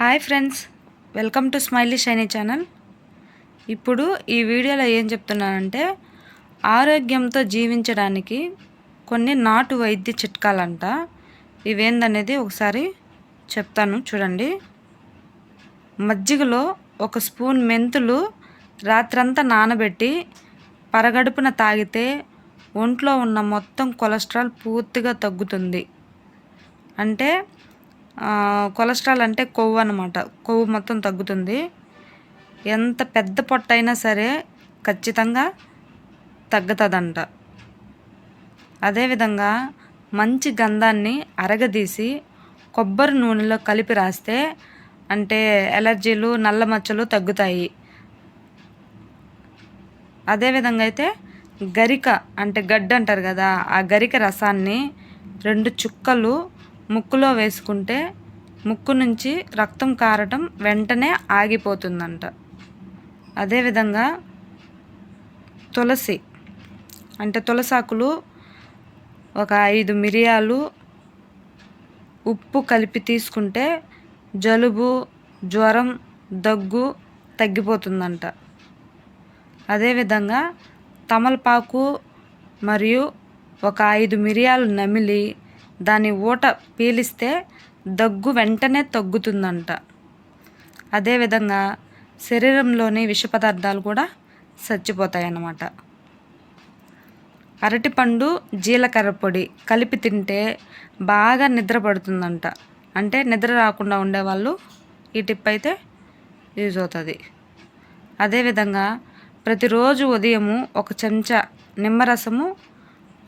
Hi friends welcome to smiley shiny channel ఇప్పుడు ఈ వీడియోలో ఏం చెప్తున్నానంటే ఆరోగ్యంతో జీవించడానికి కొన్ని నాటు వైద్య చిట్కాలంట. ఇవేందనేది ఒకసారి చెప్తాను చూడండి. మజ్జిగలో ఒక స్పూన్ మెంతులు రాత్రంతా నానబెట్టి పరగడుపున తాగితే ఒంట్లో ఉన్న మొత్తం కొలెస్ట్రాల్ పూర్తిగా తగ్గుతుంది. అంటే కొలెస్ట్రాల్ అంటే కొవ్వు అనమాట కొవ్వు మొత్తం తగ్గుతుంది. ఎంత పెద్ద పొట్ట అయినా సరే ఖచ్చితంగా తగ్గుతుందంట. అదేవిధంగా మంచి గంధాన్ని అరగదీసి కొబ్బరి నూనెలో కలిపి రాస్తే అంటే ఎలర్జీలు నల్ల మచ్చలు తగ్గుతాయి. అదేవిధంగా అయితే గరిక అంటే గడ్డ అంటారు కదా ఆ గరిక రసాన్ని రెండు చుక్కలు ముక్కులో వేసుకుంటే ముక్కు నుంచి రక్తం కారటం వెంటనే ఆగిపోతుందంట. అదేవిధంగా తులసి అంటే తులసాకులు ఒక ఐదు మిరియాలు ఉప్పు కలిపి తీసుకుంటే జలుబు జ్వరం దగ్గు తగ్గిపోతుందంట. అదేవిధంగా తమలపాకు మరియు ఒక ఐదు మిరియాలు నమిలి దాని ఊట పీలిస్తే దగ్గు వెంటనే తగ్గుతుందంట. అదేవిధంగా శరీరంలోని విష పదార్థాలు కూడా చచ్చిపోతాయి అన్నమాట అరటిపండు జీలకర్ర పొడి కలిపి తింటే బాగా నిద్ర పడుతుందంట అంటే నిద్ర రాకుండా ఉండేవాళ్ళు ఈ టిప్ అయితే యూజ్ అవుతుంది. అదేవిధంగా ప్రతిరోజు ఉదయము ఒక చెంచా నిమ్మరసము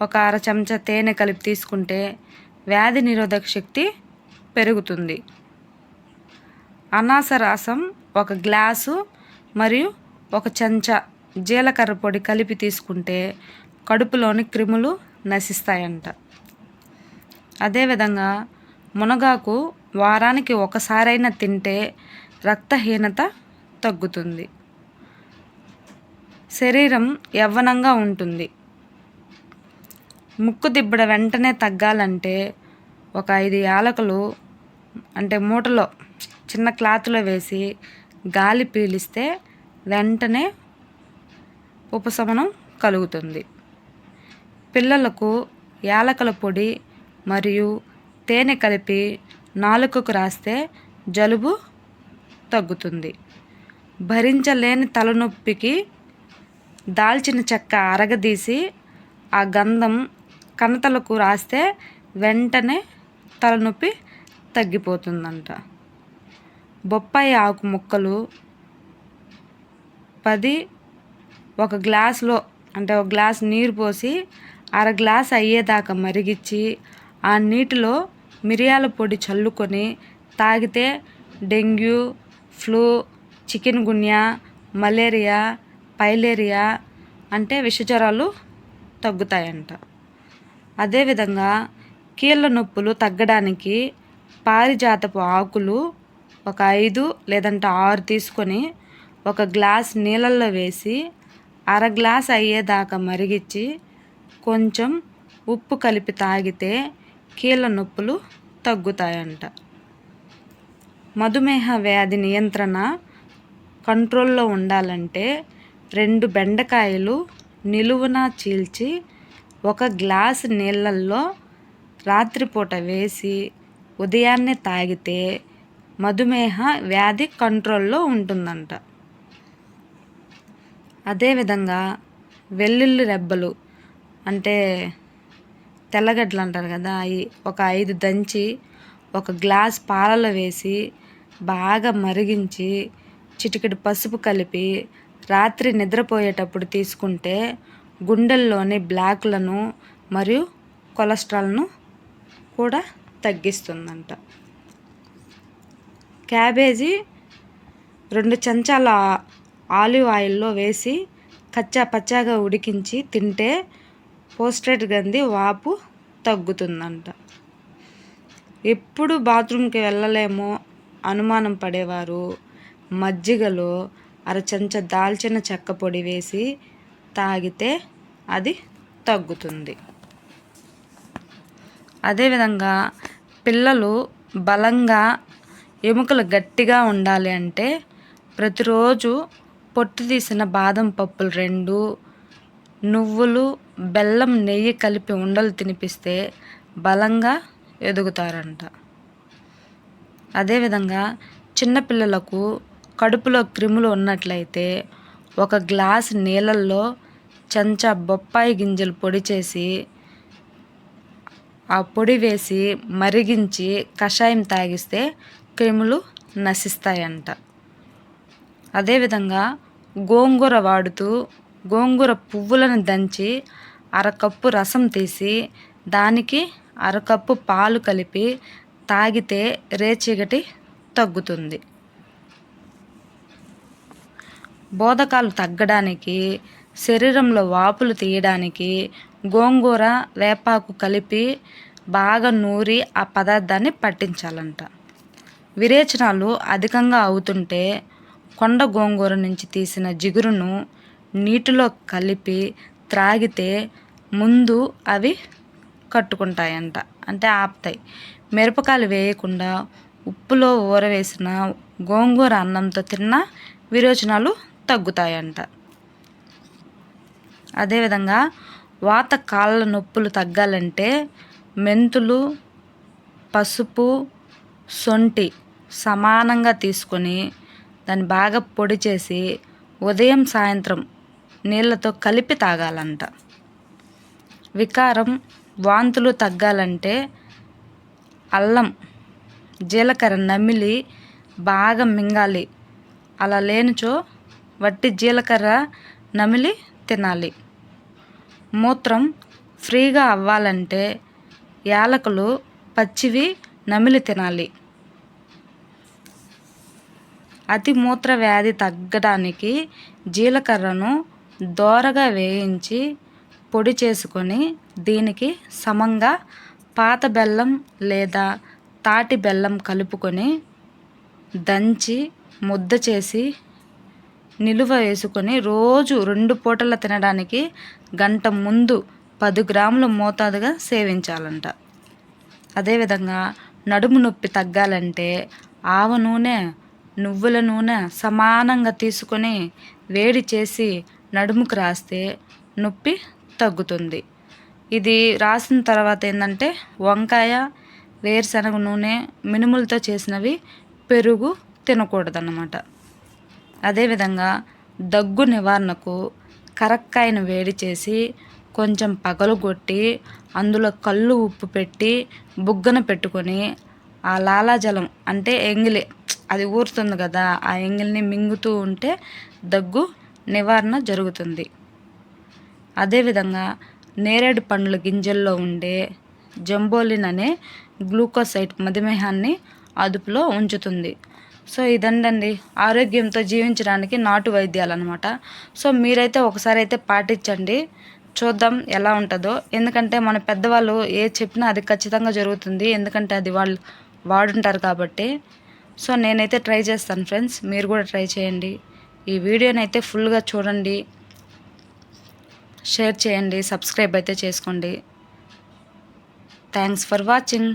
ఒక అర చెంచా తేనె కలిపి తీసుకుంటే వ్యాధి నిరోధక శక్తి పెరుగుతుంది. అనాస రసం ఒక గ్లాసు మరియు ఒక చెంచా జీలకర్ర పొడి కలిపి తీసుకుంటే కడుపులోని క్రిములు నశిస్తాయంట. అదేవిధంగా మునగాకు వారానికి ఒకసారైనా తింటే రక్తహీనత తగ్గుతుంది. శరీరం యవ్వనంగా ఉంటుంది. ముక్కు దిబ్బడ వెంటనే తగ్గాలంటే ఒక ఐదు యాలకులు అంటే మూటలో చిన్న క్లాత్లో వేసి గాలి పీలిస్తే వెంటనే ఉపశమనం కలుగుతుంది. పిల్లలకు యాలకుల పొడి మరియు తేనె కలిపి నాలుకకు రాస్తే జలుబు తగ్గుతుంది. భరించలేని తలనొప్పికి దాల్చిన చెక్క అరగదీసి ఆ గంధం కన్నతలకు రాస్తే వెంటనే తలనొప్పి తగ్గిపోతుందంట. బొప్పాయి ఆకు ముక్కలు పది ఒక గ్లాస్లో అంటే ఒక గ్లాస్ నీరు పోసి అర గ్లాస్ అయ్యేదాకా మరిగించి ఆ నీటిలో మిరియాల పొడి చల్లుకొని తాగితే dengue flu chikungunya malaria filaria అంటే విషజ్వరాలు తగ్గుతాయంట. అదేవిధంగా కీళ్ళ నొప్పులు తగ్గడానికి పారిజాతపు ఆకులు ఒక ఐదు లేదంటే ఆరు తీసుకొని ఒక గ్లాస్ నీళ్ళల్లో వేసి అర గ్లాస్ అయ్యేదాకా మరిగించి కొంచెం ఉప్పు కలిపి తాగితే కీళ్ళ నొప్పులు తగ్గుతాయంట. మధుమేహ వ్యాధి నియంత్రణ కంట్రోల్లో ఉండాలంటే రెండు బెండకాయలు నిలువున చీల్చి ఒక గ్లాస్ నీళ్ళల్లో రాత్రిపూట వేసి ఉదయాన్నే తాగితే మధుమేహ వ్యాధి కంట్రోల్లో ఉంటుందంట. అదేవిధంగా వెల్లుల్లి రెబ్బలు అంటే తెల్లగడ్డలు అంటారు కదా అవి ఒక ఐదు దంచి ఒక గ్లాస్ పాలలో వేసి బాగా మరిగించి చిటికెడు పసుపు కలిపి రాత్రి నిద్రపోయేటప్పుడు తీసుకుంటే గుండెల్లోని బ్లాక్లను మరియు కొలెస్ట్రాల్ను కూడా తగ్గిస్తుందంట. క్యాబేజీ రెండు చెంచాల ఆలివ్ ఆయిల్లో వేసి కచ్చా పచ్చాగా ఉడికించి తింటే పోస్ట్రేట్ గంది వాపు తగ్గుతుందంట. ఎప్పుడు బాత్రూమ్కి వెళ్ళలేమో అనుమానం పడేవారు. మజ్జిగలో అర చెంచా దాల్చిన చెక్క పొడి వేసి తాగితే అది తగ్గుతుంది. అదేవిధంగా పిల్లలు బలంగా ఎముకలు గట్టిగా ఉండాలి అంటే ప్రతిరోజు పొట్టు తీసిన బాదం పప్పులు రెండు నువ్వులు బెల్లం నెయ్యి కలిపి ఉండలు తినిపిస్తే బలంగా ఎదుగుతారంట. అదేవిధంగా చిన్నపిల్లలకు కడుపులో క్రిములు ఉన్నట్లయితే ఒక గ్లాస్ నీళ్ళల్లో చెంచా బొప్పాయి గింజలు పొడి చేసి ఆ పొడి వేసి మరిగించి కషాయం తాగిస్తే క్రిములు నశిస్తాయంట. అదేవిధంగా గోంగూర వాడుతూ గోంగూర పువ్వులను దంచి అరకప్పు రసం తీసి దానికి అరకప్పు పాలు కలిపి తాగితే రేచీగటి తగ్గుతుంది. బోధకాలు తగ్గడానికి శరీరంలో వాపులు తీయడానికి గోంగూర వేపాకు కలిపి బాగా నూరి ఆ పదార్థాన్ని పట్టించాలంట. విరేచనాలు అధికంగా అవుతుంటే కొండ గోంగూర నుంచి తీసిన జిగురును నీటిలో కలిపి త్రాగితే ముందు అవి కట్టుకుంటాయంట. అంటే ఆపుతాయి. మిరపకాయలు వేయకుండా ఉప్పులో ఊరవేసిన గోంగూర అన్నంతో తిన్న విరోచనాలు తగ్గుతాయంట. అదేవిధంగా వాత కాళ్ళ నొప్పులు తగ్గాలంటే మెంతులు పసుపు సొంటి సమానంగా తీసుకొని దాన్ని బాగా పొడి చేసి ఉదయం సాయంత్రం నీళ్ళతో కలిపి తాగాలంట. వికారం వాంతులు తగ్గాలంటే అల్లం జీలకర్ర నమిలి బాగా మింగాలి. అలా లేనిచో వట్టి జీలకర్ర నమిలి తినాలి. మూత్రం ఫ్రీగా అవ్వాలంటే యాలకులు పచ్చివి నమిలి తినాలి. అతి మూత్ర వ్యాధి తగ్గడానికి జీలకర్రను దోరగా వేయించి పొడి చేసుకొని దీనికి సమంగా పాత బెల్లం లేదా తాటి బెల్లం కలుపుకొని దంచి ముద్ద చేసి నిలువ వేసుకొని రోజు రెండు పూటల తినడానికి గంట ముందు పది గ్రాముల మోతాదుగా సేవించాలంట. అదేవిధంగా నడుము నొప్పి తగ్గాలంటే ఆవ నూనె నువ్వుల నూనె సమానంగా తీసుకొని వేడి చేసి నడుముకు రాస్తే నొప్పి తగ్గుతుంది. ఇది రాసిన తర్వాత ఏంటంటే వంకాయ వేరుశనగ నూనె మినుములతో చేసినవి పెరుగు తినకూడదన్నమాట. అదేవిధంగా దగ్గు నివారణకు కరక్కాయను వేడి చేసి కొంచెం పగలగొట్టి అందులో కళ్ళు ఉప్పు పెట్టి బుగ్గన పెట్టుకొని ఆ లాలాజలం అంటే ఎంగిలి అది ఊరుతుంది కదా ఆ ఎంగిల్ని మింగుతూ ఉంటే దగ్గు నివారణ జరుగుతుంది. అదేవిధంగా నేరేడు పండ్ల గింజల్లో ఉండే జంబోలిన్ అనే గ్లూకోసైట్ మధుమేహాన్ని అదుపులో ఉంచుతుంది. సో ఇదండండి ఆరోగ్యంతో జీవించడానికి నాటు వైద్యాలు అనమాట సో మీరైతే ఒకసారి అయితే పాటించండి. చూద్దాం ఎలా ఉంటుందో. ఎందుకంటే మన పెద్దవాళ్ళు ఏ చెప్పినా అది ఖచ్చితంగా జరుగుతుంది. ఎందుకంటే అది వాళ్ళు వాడుంటారు కాబట్టి. సో నేనైతే ట్రై చేస్తాను ఫ్రెండ్స్. మీరు కూడా ట్రై చేయండి. ఈ వీడియోని అయితే ఫుల్గా చూడండి. షేర్ చేయండి. సబ్స్క్రైబ్ అయితే చేసుకోండి. Thanks for watching.